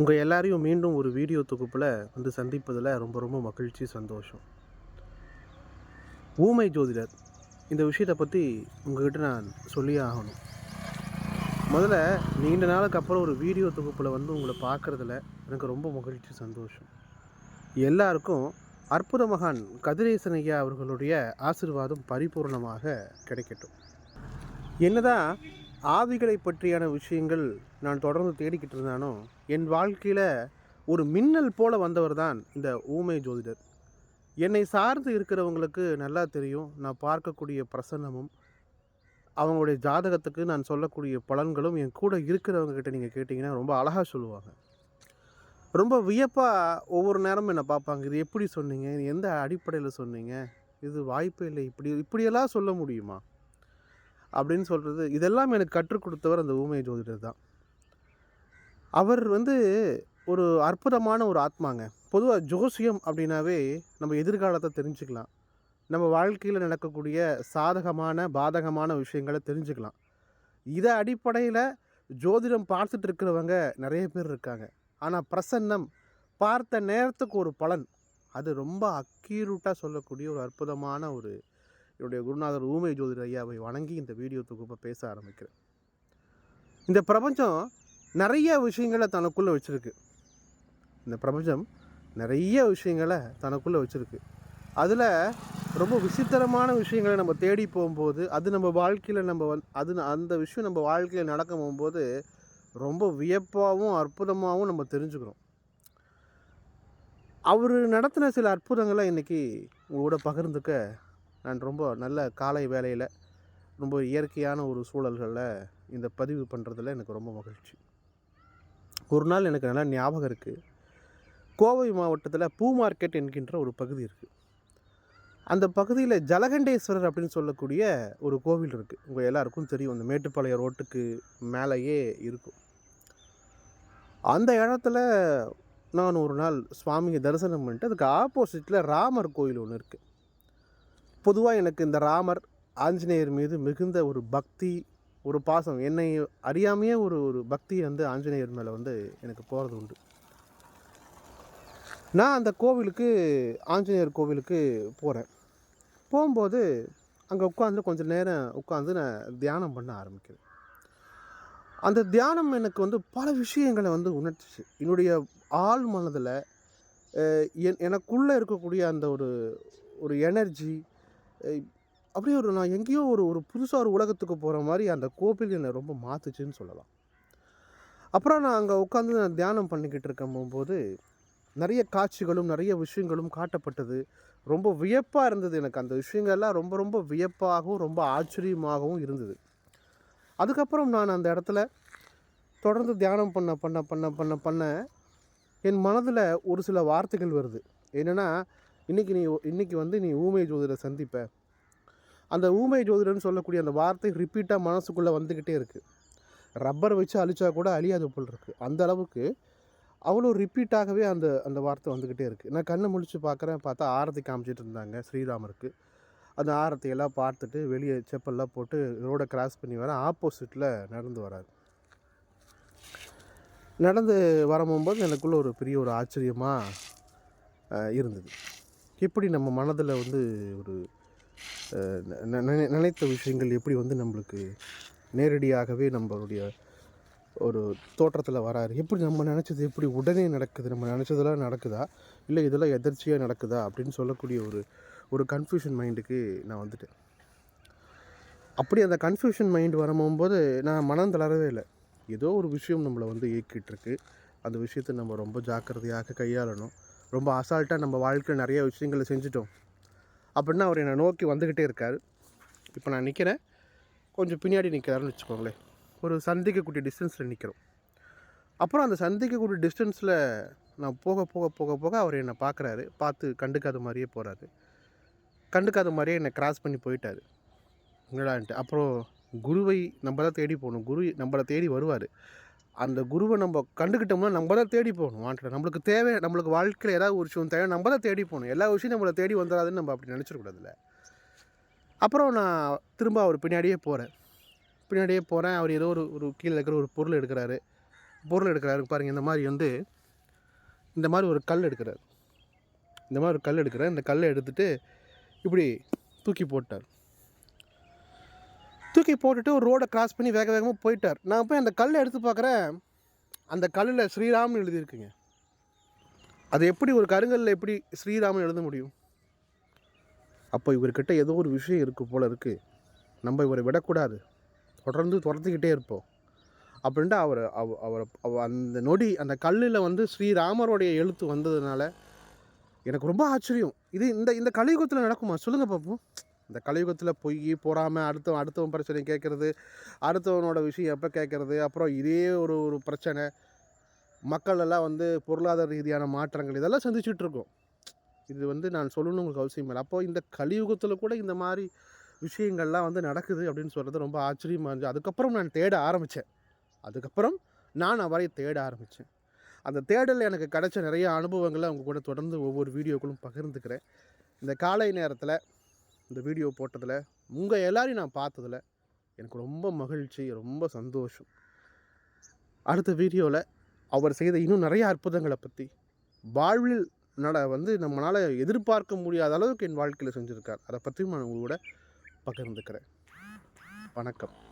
உங்கள் எல்லாரையும் மீண்டும் ஒரு வீடியோ தொகுப்பில் வந்து சந்திப்பதில் ரொம்ப ரொம்ப மகிழ்ச்சி சந்தோஷம். ஊமை ஜோதிடர் இந்த விஷயத்தை பற்றி உங்ககிட்ட நான் சொல்லியே ஆகணும். முதல்ல நீண்ட நாளுக்கு அப்புறம் ஒரு வீடியோ தொகுப்பில் வந்து உங்களை பார்க்குறதுல எனக்கு ரொம்ப மகிழ்ச்சி சந்தோஷம். எல்லாருக்கும் அற்புத மகான் கதிரேசன் ஐயா அவர்களுடைய ஆசீர்வாதம் பரிபூர்ணமாக கிடைக்கட்டும். என்னதான் ஆவிகளை பற்றியான விஷயங்கள் நான் தொடர்ந்து தேடிக்கிட்டு இருந்தானோ என் வாழ்க்கையில் ஒரு மின்னல் போல வந்தவர் தான் இந்த ஊமை ஜோதிடர். என்னை சார்ந்து இருக்கிறவங்களுக்கு நல்லா தெரியும் நான் பார்க்கக்கூடிய பிரசன்னமும் அவங்களுடைய ஜாதகத்துக்கு நான் சொல்லக்கூடிய பலன்களும் என் கூட இருக்கிறவங்கக்கிட்ட நீங்கள் கேட்டிங்கன்னா ரொம்ப அழகாக சொல்லுவாங்க. ரொம்ப வியப்பாக ஒவ்வொரு நேரமும் என்னை பார்ப்பாங்க. இது எப்படி சொன்னீங்க? இது எந்த அடிப்படையில் சொன்னீங்க? இது வாய்ப்பே இல்லை. இப்படி இப்படியெல்லாம் சொல்ல முடியுமா? அப்படின்னு சொல்கிறது இதெல்லாம் எனக்கு கற்றுக் கொடுத்தவர் அந்த ஊமை ஜோதிடர் தான். அவர் வந்து ஒரு அற்புதமான ஒரு ஆத்மாங்க. பொதுவாக ஜோசியம் அப்படின்னாவே நம்ம எதிர்காலத்தை தெரிஞ்சுக்கலாம். நம்ம வாழ்க்கையில் நடக்கக்கூடிய சாதகமான பாதகமான விஷயங்களை தெரிஞ்சுக்கலாம். இதை அடிப்படையில் ஜோதிடம் பார்த்துட்டு இருக்கிறவங்க நிறைய பேர் இருக்காங்க. ஆனால் பிரசன்னம் பார்த்த நேரத்துக்கு ஒரு பலன் அது ரொம்ப அக்யூரூட்டாக சொல்லக்கூடிய ஒரு அற்புதமான ஒரு என்னுடைய குருநாதர் ஊமை ஜோதிடர் ஐயாவை வணங்கி இந்த வீடியோ தொகுப்பை பேச ஆரம்பிக்கிறேன். இந்த பிரபஞ்சம் நிறைய விஷயங்களை தனக்குள்ளே வச்சுருக்கு. இந்த பிரபஞ்சம் நிறைய விஷயங்களை தனக்குள்ளே வச்சுருக்கு. அதில் ரொம்ப விசித்திரமான விஷயங்களை நம்ம தேடி போகும்போது அது நம்ம வாழ்க்கையில் நம்ம வந் அது அந்த விஷயம் நம்ம வாழ்க்கையில் நடக்க போகும்போது ரொம்ப வியப்பாகவும் அற்புதமாகவும் நம்ம தெரிஞ்சுக்கிறோம். அவர் நடத்தின சில அற்புதங்களை இன்றைக்கி உங்களோட பகிர்ந்துக்க நான் ரொம்ப நல்ல காலை வேலையில் ரொம்ப இயற்கையான ஒரு சூழல்களில் இந்த பதிவு பண்ணுறதுல எனக்கு ரொம்ப மகிழ்ச்சி. ஒரு நாள் எனக்கு நல்லா ஞாபகம் இருக்குது கோவை மாவட்டத்தில் பூ மார்க்கெட் என்கின்ற ஒரு பகுதி இருக்குது அந்த பகுதியில் ஜலகண்டேஸ்வரர் அப்படின்னு சொல்லக்கூடிய ஒரு கோவில் இருக்குது உங்கள் எல்லாருக்கும் தெரியும். அந்த மேட்டுப்பாளையம் ரோட்டுக்கு மேலேயே இருக்கும். அந்த இடத்துல நான் ஒரு நாள் சுவாமியை தரிசனம் பண்ணிட்டு அதுக்கு ஆப்போசிட்டில் ராமர் கோயில் ஒன்று இருக்குது பொதுவாக எனக்கு இந்த ராமர் ஆஞ்சநேயர் மீது மிகுந்த ஒரு பக்தி ஒரு பாசம். என்னை அறியாமையே ஒரு ஒரு பக்தி வந்து ஆஞ்சநேயர் மேலே வந்து எனக்கு போகிறது உண்டு. நான் அந்த கோவிலுக்கு ஆஞ்சநேயர் கோவிலுக்கு போகிறேன் போகும்போது அங்கே உட்காந்து கொஞ்சம் நேரம் உட்காந்து நான் தியானம் பண்ண ஆரம்பிக்கிறேன். அந்த தியானம் எனக்கு வந்து பல விஷயங்களை வந்து உணர்த்துச்சு. என்னுடைய ஆள் மனதில் என் எனக்குள்ளே இருக்கக்கூடிய அந்த ஒரு ஒரு எனர்ஜி அப்படியே ஒரு நான் எங்கேயோ ஒரு ஒரு புதுசாக ஒரு உலகத்துக்கு போகிற மாதிரி அந்த கோவில் என்னை ரொம்ப மாற்றுச்சுன்னு சொல்லலாம். அப்புறம் நான் அங்கே உட்காந்து நான் தியானம் பண்ணிக்கிட்டு இருக்கும் போது நிறைய காட்சிகளும் நிறைய விஷயங்களும் காட்டப்பட்டது. ரொம்ப வியப்பாக இருந்தது எனக்கு. அந்த விஷயங்கள்லாம் ரொம்ப ரொம்ப வியப்பாகவும் ரொம்ப ஆச்சரியமாகவும் இருந்தது. அதுக்கப்புறம் நான் அந்த இடத்துல தொடர்ந்து தியானம் பண்ண பண்ண பண்ண பண்ண பண்ண என் மனதில் ஒரு சில வார்த்தைகள் வருது. என்னென்னா இன்றைக்கி நீ இன்றைக்கி வந்து நீ ஊமை ஜோதிடரை சந்திப்ப. அந்த ஊமை ஜோதிடர்னு சொல்லக்கூடிய அந்த வார்த்தை ரிப்பீட்டாக மனசுக்குள்ளே வந்துக்கிட்டே இருக்குது ரப்பர் வச்சு அழிச்சா கூட அழியாது போல் இருக்குது அந்த அளவுக்கு அவ்வளோ ரிப்பீட்டாகவே அந்த அந்த வார்த்தை வந்துக்கிட்டே இருக்குது நான் கண்ணை முழிச்சு பார்க்குறேன் பார்த்தா ஆரத்தி காமிச்சிட்டு இருந்தாங்க ஸ்ரீராமருக்கு. அந்த ஆரத்தையெல்லாம் பார்த்துட்டு வெளியே செப்பல்லாம் போட்டு ரோடை கிராஸ் பண்ணி வர ஆப்போசிட்டில் நடந்து வரார். நடந்து வரும்போது எனக்குள்ளே ஒரு பெரிய ஒரு ஆச்சரியமாக இருந்தது. எப்படி நம்ம மனதில் வந்து ஒரு நினைத்த விஷயங்கள் எப்படி வந்து நம்மளுக்கு நேரடியாகவே நம்மளுடைய ஒரு தோற்றத்தில் வராரு? எப்படி நம்ம நினச்சது எப்படி உடனே நடக்குது? நம்ம நினச்சதெல்லாம் நடக்குதா? இல்லை இதெல்லாம் எதர்ச்சியாக நடக்குதா? அப்படின்னு சொல்லக்கூடிய ஒரு ஒரு கன்ஃபியூஷன் மைண்டுக்கு நான் வந்துட்டேன். அப்படி அந்த கன்ஃபியூஷன் மைண்டு வரும்போது நான் மனம் தளரவே இல்லை. ஏதோ ஒரு விஷயம் நம்மளை வந்து இயக்கிட்டுருக்கு. அந்த விஷயத்தை நம்ம ரொம்ப ஜாக்கிரதையாக கையாளணும். ரொம்ப அசால்ட்டாக நம்ம வாழ்க்கையில் நிறைய விஷயங்களை செஞ்சிட்டோம். அப்படின்னா அவர் என்னை நோக்கி வந்துக்கிட்டே இருக்கார். இப்போ நான் நிற்கிறேன் கொஞ்சம் பின்னாடி நிற்கிறாருன்னு வச்சுக்கோங்களேன். ஒரு சந்திக்கக்கூடிய டிஸ்டன்ஸில் நிற்கிறோம் அப்புறம் அந்த சந்திக்கக்கூடிய டிஸ்டன்ஸில் நான் போக போக போக போக அவர் என்னை பார்க்குறாரு. பார்த்து கண்டுக்காத மாதிரியே போகிறாரு கண்டுக்காத மாதிரியே என்னை கிராஸ் பண்ணி போயிட்டார். என்னடான்ட்டு. அப்புறம் குருவை நம்ம தான் தேடி போகணும். குரு நம்மளை தேடி வருவார். அந்த குருவை நம்ம கண்டுக்கிட்டோம்னா நம்ம தான் தேடி போகணும் வாண்டட் நம்மளுக்கு தேவை நம்மளுக்கு வாழ்க்கையில் ஏதாவது ஒரு விஷயம் தேவை நம்ம தான் தேடி போகணும். எல்லா விஷயம் நம்மளை தேடி வந்துடாதுன்னு நம்ம அப்படி நினச்சிடக்கூடாதுல்ல அப்புறம் நான் திரும்ப அவர் பின்னாடியே போகிறேன் பின்னாடியே போகிறேன் அவர் ஏதோ ஒரு ஒரு கீழே இருக்கிற ஒரு பொருள் எடுக்கிறாரு. பொருள் எடுக்கிறாரு. பாருங்கள் இந்த மாதிரி வந்து இந்த மாதிரி ஒரு கல் எடுக்கிறார். இந்த மாதிரி ஒரு கல் எடுக்கிறார். இந்த கல்லை எடுத்துகிட்டு இப்படி தூக்கி போட்டார். தூக்கி போட்டுட்டு ஒரு ரோடை கிராஸ் பண்ணி வேக வேகமாக போயிட்டார். நான் போய் அந்த கல்லை எடுத்து பார்க்குறேன். அந்த கல்லில் ஸ்ரீராம்னு எழுதியிருக்குங்க. அது எப்படி ஒரு கருங்கல்ல எப்படி ஸ்ரீராமன் எழுத முடியும்? அப்போ இவர்கிட்ட ஏதோ ஒரு விஷயம் இருக்குது போல இருக்குது நம்ம இவரை விடக்கூடாது. தொடர்ந்து துரத்துக்கிட்டே இருப்போம். அப்படின்ட்டு அவர் அவ- அவர் அவ- அந்த நொடி அந்த கல்லில் வந்து ஸ்ரீராமருடைய எழுத்து வந்ததுனால எனக்கு ரொம்ப ஆச்சரியம். இது இந்த இந்த கலியுகத்தில் நடக்குமா? சொல்லுங்கள் பார்ப்போம் இந்த கலியுகத்தில் பொய் போகாமல் அடுத்தவன் அடுத்தவன் பிரச்சனை கேட்குறது அடுத்தவனோட விஷயம் எப்போ கேட்குறது அப்புறம் இதே ஒரு ஒரு பிரச்சனை. மக்கள் எல்லாம் வந்து பொருளாதார ரீதியான மாற்றங்கள் இதெல்லாம் சந்திச்சுட்ருக்கோம் இது வந்து நான் சொல்லணும் உங்களுக்கு அவசியம் இல்லை. அப்போ இந்த கலியுகத்தில் கூட இந்த மாதிரி விஷயங்கள்லாம் வந்து நடக்குது அப்படின்னு சொல்கிறது ரொம்ப ஆச்சரியமாக இருந்துச்சு. அதுக்கப்புறம் நான் தேட ஆரம்பித்தேன் அதுக்கப்புறம் நான் அவரை தேட ஆரம்பித்தேன் அந்த தேடலில் எனக்கு கிடைச்ச நிறைய அனுபவங்களை அவங்க கூட தொடர்ந்து ஒவ்வொரு வீடியோக்களும் பகிர்ந்துக்கிறேன். இந்த காலை நேரத்தில் இந்த வீடியோ போட்டதில் உங்கள் எல்லாரையும் நான் பார்த்ததில் எனக்கு ரொம்ப மகிழ்ச்சி ரொம்ப சந்தோஷம். அடுத்த வீடியோவில் அவர் செய்த இன்னும் நிறைய அற்புதங்களை பற்றி வாழ்வில் நட வந்து நம்மளால் எதிர்பார்க்க முடியாத அளவுக்கு என் வாழ்க்கையில் செஞ்சுருக்கார். அதை பற்றியும் நான் உங்களோட பகிர்ந்துக்கிறேன். வணக்கம்.